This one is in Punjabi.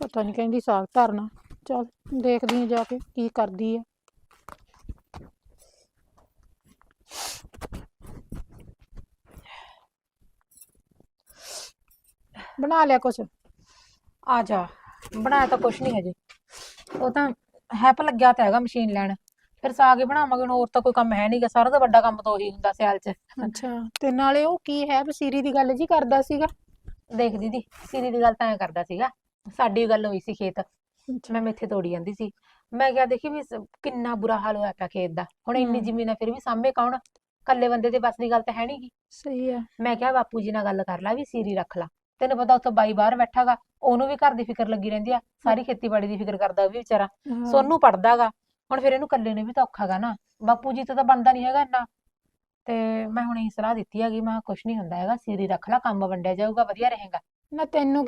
ਪਤਾ ਨਹੀਂ ਕਹਿੰਦੀ ਸਾਗ ਧਰਨਾ। ਚਲ ਦੇਖਦੀ ਹਾਂ ਜਾ ਕੇ ਕੀ ਕਰਦੀ ਆ। ਬਣਾ ਲਿਆ ਕੁਛ? ਆ ਜਾ। ਬਣਾਇਆ ਤਾਂ ਕੁਛ ਨਹੀਂ ਹਜੇ। ਉਹ ਤਾਂ ਹੈਪ ਲੱਗਿਆ ਤਾਂ ਹੈਗਾ ਮਸ਼ੀਨ ਲੈਣ। ਫਿਰ ਸਾਗ ਹੀ ਬਣਾਵਾਂਗੇ ਹੁਣ ਹੋਰ ਤਾਂ ਕੋਈ ਕੰਮ ਹੈ ਨਹੀਂਗਾ ਸਾਰਾ ਤੋਂ ਵੱਡਾ ਕੰਮ ਤਾਂ ਉਹੀ ਹੁੰਦਾ ਸਿਆਲ 'ਚ। ਅੱਛਾ ਤੇ ਨਾਲੇ ਉਹ ਕੀ ਹੈ? ਬਸੀਰੀ ਦੀ ਗੱਲ ਜੀ ਕਰਦਾ ਸੀਗਾ। ਦੇਖ ਦੀਦੀ ਸਿਰੀ ਦੀ ਗੱਲ ਤਾਂ ਐ ਕਰਦਾ ਸੀਗਾ। ਸਾਡੀ ਗੱਲ ਹੋਈ ਸੀ ਖੇਤ। ਮੈਂ ਮੇਥੇ ਤੋੜੀ ਜਾਂਦੀ ਸੀ। ਮੈਂ ਕਿਹਾ ਦੇਖੀ ਵੀ ਸ- ਕਿੰਨਾ ਬੁਰਾ ਹਾਲ ਹੋਇਆ ਪਿਆ ਖੇਤ ਦਾ। ਹੁਣ ਇੰਨੀ ਹਮ। ਜ਼ਮੀਨ ਆ ਫਿਰ ਵੀ ਸਾਂਭੇ ਕੌਣ? ਇਕੱਲੇ ਬੰਦੇ ਦੇ ਬਸ ਦੀ ਗੱਲ ਤਾਂ ਹੈ ਨਹੀਂਗੀ ਸਹੀ ਆ। ਮੈਂ ਕਿਹਾ ਬਾਪੂ ਜੀ ਨਾਲ ਗੱਲ ਕਰ ਲੈ ਵੀ ਸੀਰੀ ਰੱਖ ਲਾ। ਤੈਨੂੰ ਪਤਾ ਉੱਥੇ ਬਾਈ ਬਾਹਰ ਬੈਠਾਗਾ ਉਹਨੂੰ ਵੀ ਘਰ ਦੀ ਫਿਕਰ ਲੱਗੀ ਰਹਿੰਦੀ ਆ। ਸਾਰੀ ਖੇਤੀਬਾੜੀ ਦੀ ਫਿਕਰ ਕਰਦਾ ਉਹ ਵੀ ਵਿਚਾਰਾ। ਹਾਂ, ਸੋਨੂੰ ਪੜਦਾਗਾ। ਹੁਣ ਫਿਰ ਇਹਨੂੰ ਇਕੱਲੇ ਨੂੰ ਵੀ ਤਾਂ ਔਖਾਗਾ ਨਾ। ਬਾਪੂ ਜੀ ਤੋਂ ਤਾਂ ਬਣਦਾ ਨਹੀਂ ਹੈਗਾ ਇੰਨਾ। ਤੇ ਮੈਂ ਹੁਣ ਇਹ ਸਲਾਹ ਦਿੱਤੀ ਹੈਗੀ ਮੈਂ ਕਿਹਾ ਕੁਛ ਨਹੀਂ ਹੁੰਦਾ ਹੈਗਾ ਸੀਰੀ ਰੱਖ ਲੈ ਕੰਮ ਵੰਡਿਆ ਜਾਊਗਾ ਵਧੀਆ ਰਹੇਗਾ। ਨਾ ਤੈਨੂੰ ਕੀ